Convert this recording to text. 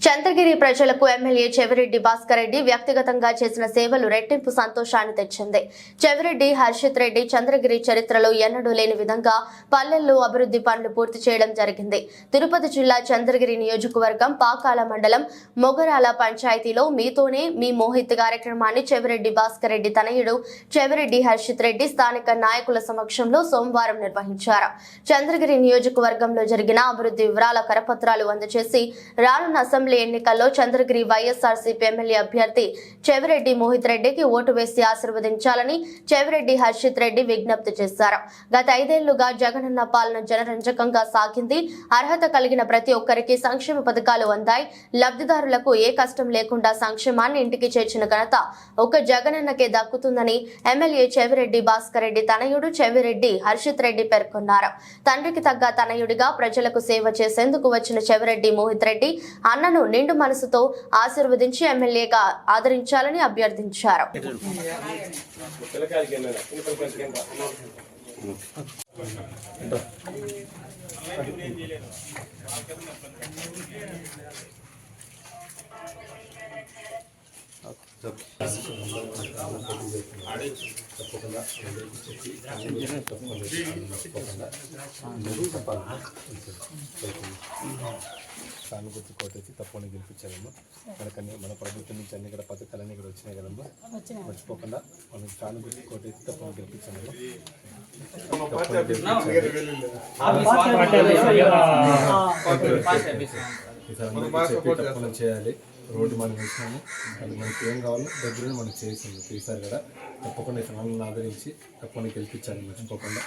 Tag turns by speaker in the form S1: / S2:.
S1: చంద్రగిరి ప్రజలకు ఎమ్మెల్యే చెవిరెడ్డి భాస్కర్ రెడ్డి వ్యక్తిగతంగా చేసిన సేవలు రెట్టింపు సంతోషాన్ని తెచ్చింది. చెవిరెడ్డి హర్షిత్ రెడ్డి చంద్రగిరి చరిత్రలో ఎన్నడూ లేని విధంగా పల్లెల్లో అభివృద్ధి పనులు పూర్తి చేయడం జరిగింది. తిరుపతి జిల్లా చంద్రగిరి నియోజకవర్గం పాకాల మండలం మొగరాల పంచాయతీలో మీతోనే మీ మోహిత్ కార్యక్రమాన్ని చెవిరెడ్డి భాస్కర్ రెడ్డి తనయుడు చెవిరెడ్డి హర్షిత్ రెడ్డి స్థానిక నాయకుల సమక్షంలో సోమవారం నిర్వహించారు. చంద్రగిరి నియోజకవర్గంలో జరిగిన అభివృద్ధి వివరాల కరపత్రాలు అందజేసి రానున్న అసెంబ్లీ ఎన్నికల్లో చంద్రగిరి వైఎస్ఆర్సీపీ ఎమ్మెల్యే అభ్యర్థి చెవిరెడ్డి మోహిత్ రెడ్డికి ఓటు వేసి ఆశీర్వదించాలని చెవిరెడ్డి హర్షిత్ రెడ్డి విజ్ఞప్తి చేశారు. గత ఐదేళ్ళుగా జగనన్న పాలన జనరంజకంగా సాగింది. అర్హత కలిగిన ప్రతి ఒక్కరికి సంక్షేమ పథకాలు అందాయి. లబ్ధిదారులకు ఏ కష్టం లేకుండా సంక్షేమాన్ని ఇంటికి చేర్చిన ఘనత ఒక జగనన్నకే దక్కుతుందని ఎమ్మెల్యే చెవిరెడ్డి భాస్కర్ రెడ్డి తనయుడు చెవిరెడ్డి హర్షిత్ రెడ్డి పేర్కొన్నారు. తండ్రికి తగ్గ తనయుడిగా ప్రజలకు సేవ చేసేందుకు వచ్చిన చెవిరెడ్డి మోహిత్ రెడ్డి అన్నను నిండు మనసుతో ఆశీర్వదించి ఎమ్మెల్యేగా ఆదరించాలని అభ్యర్థించారు.
S2: సానుభూతి కోటేసి తప్పకుండా గెలిపించాలమ్మా. మనకన్నీ మన ప్రభుత్వం నుంచి అన్ని కూడా పథకాలన్నీ కూడా వచ్చినాయి కదమ్మా. మర్చిపోకుండా మనం సానుభూతి కోటేసి తప్పకుండా గెలిపించాలమ్మా. తప్పకుండా చేయాలి. రోడ్డు మనం వేసినాము అది మనకి ఏం కావాలో దగ్గర మనం చేసింది ఈసారి కూడా తప్పకుండా మనల్ని ఆదరించి తప్పకుండా గెలిపించాలి మర్చిపోకుండా?